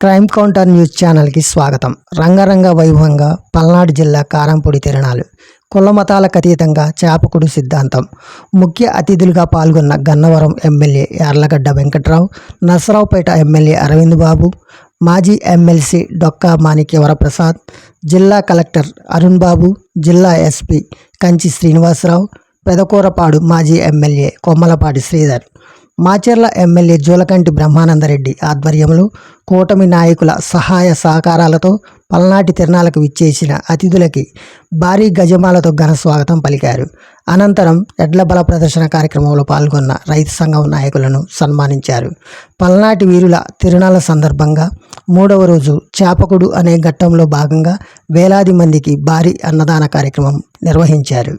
Crime counter news ఛానల్కి స్వాగతం. రంగరంగ వైభవంగా పల్నాడు జిల్లా కారంపొడి తిరణాలు కుల మతాలకు అతీతంగా చేపకుడు సిద్ధాంతం. ముఖ్య అతిథులుగా పాల్గొన్న గన్నవరం ఎమ్మెల్యే యార్లగడ్డ వెంకట్రావు నసరావుపేట ఎమ్మెల్యే అరవింద్ బాబు మాజీ ఎమ్మెల్సీ డొక్కా మాణిక్యవరప్రసాద్ జిల్లా కలెక్టర్ అరుణ్ బాబు జిల్లా ఎస్పీ కంచి శ్రీనివాసరావు పెదకూరపాడు మాజీ ఎమ్మెల్యే కొమ్మలపాటి శ్రీధర్ మాచర్ల ఎమ్మెల్యే జూలకంటి బ్రహ్మానందరెడ్డి ఆధ్వర్యంలో కూటమి నాయకుల సహాయ సహకారాలతో పల్నాటి తిరణాలకు విచ్చేసిన అతిథులకి భారీ గజమాలతో ఘన స్వాగతం పలికారు. అనంతరం ఎడ్ల బల ప్రదర్శన కార్యక్రమంలో పాల్గొన్న రైతు సంఘం నాయకులను సన్మానించారు. పల్నాటి వీరుల తిరునాల సందర్భంగా మూడవ రోజు చేపకుడు అనే ఘట్టంలో భాగంగా వేలాది మందికి భారీ అన్నదాన కార్యక్రమం నిర్వహించారు.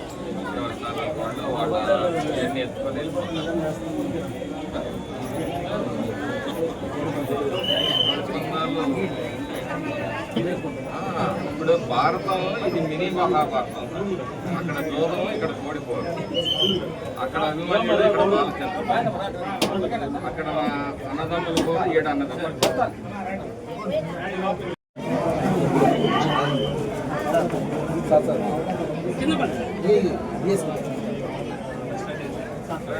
ఇప్పుడు భారతంలో ఇది మినీ మహాభారతం. అక్కడ జోదం ఇక్కడ కోడిపోవడం అక్కడ అభిమన్యుడు ఇక్కడ అక్కడ అన్నదమ్ములు కూడా ఏడు అన్నదమ్ములు.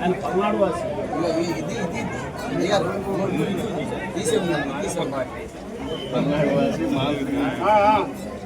ఆయన పల్నాడు వాసి మాటలు సార్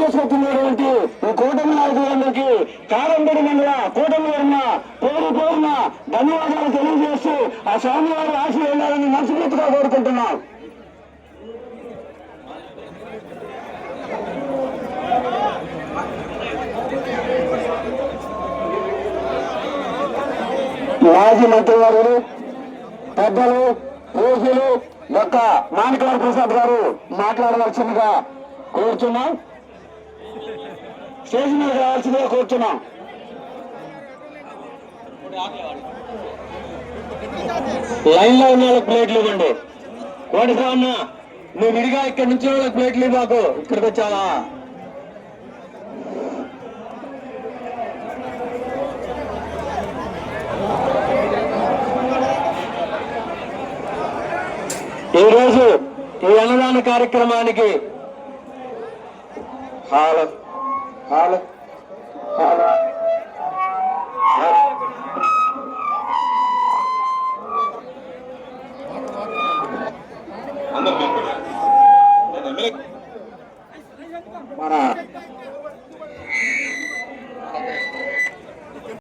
చేసుకుంటున్నటువంటి కూటమి నాయకులందరికీ కారంబడి మండల కూటమి వర్మ పౌరు పేరున ధన్యవాదాలు తెలియజేస్తూ ఆ స్వామివారి వెళ్ళాలని మనస్ఫూర్తిగా కోరుకుంటున్నాం. మాజీ మంత్రివర్యులు పెద్దలు పూజలు యొక్క మాణికవారి ప్రసాద్ గారు మాట్లాడవలసిందిగా కోరుతున్నాం స్టేజ్ మీద రావాల్సిందిగా కోరుతున్నాం లైన్లో ఉన్న వాళ్ళకి ప్లేట్లు ఇవ్వండి. కోడిగా ఉన్నా నువ్వు విడిగా ఇక్కడ నుంచి వాళ్ళకి ప్లేట్లు ఇవ్వకు. ఇక్కడికి వచ్చావా? ఈరోజు ఈ అన్నదాన కార్యక్రమానికి హాల్ హాల్ 한번